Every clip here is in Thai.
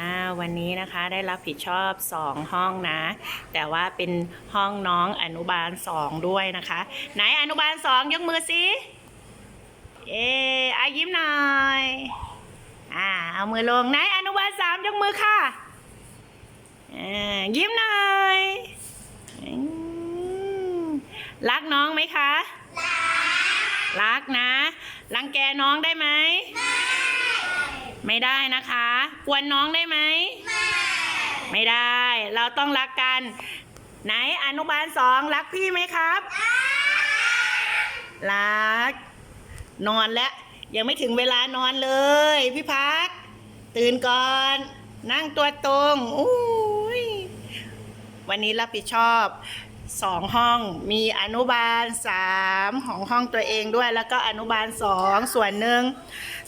อ่าวันนี้นะคะได้รับผิดชอบสองห้องนะ แต่ว่าเป็นห้องน้องอนุบาลสองด้วยนะคะ ไหนอนุบาลสองยกมือสิเออายิ้มหน่อยอ่าเอามือลงไหนอนุบาลสามยกมือค่ะอ่ายิ้มหน่อยรักน้องไหมคะ รักนะ รังแกน้องได้ไหมไม่ ได้นะคะกวนน้องได้ไหมไม่ได้ เราต้องรักกัน ไหนอนุบาลสองรักพี่ไหมครับรัก นอนแล้ว ยังไม่ถึงเวลานอนเลย พี่พัก ตื่นก่อน นั่งตัวตรงอุ้ยวันนี้รับผิดชอบ สองห้อง มีอนุบาลสามของห้องตัวเองด้วย แล้วก็อนุบาลสองส่วนหนึ่ง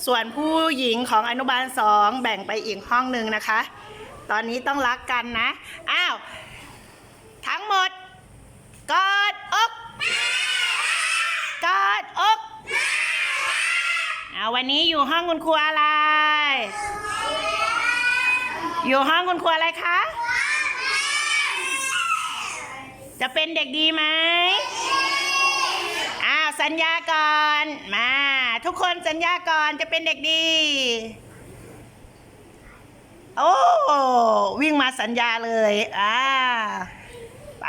ส่วนผู้หญิงของอนุบาลสองแบ่งไปอีกห้องหนึ่งนะคะ ตอนนี้ต้องรักกันนะ อ้าว ทั้งหมด กอดอกกอดอกเอาวันนี้อยู่ห้องคุณครูอะไร อยู่ห้องคุณครูอะไรคะ จะเป็นเด็กดีไหมอ้าวสัญญาก่อนมา ทุกคนสัญญาก่อนจะเป็นเด็กดี โอ้วิ่งมาสัญญาเลยอ่าไป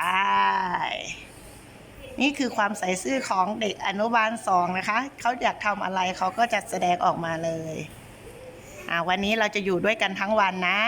นี่คือความใส่ซื่อของเด็กอนุบาลสองนะคะเขาอยากทำอะไรเขาก็จะแสดงออกมาเลยอ่าวันนี้เราจะอยู่ด้วยกันทั้งวันนะ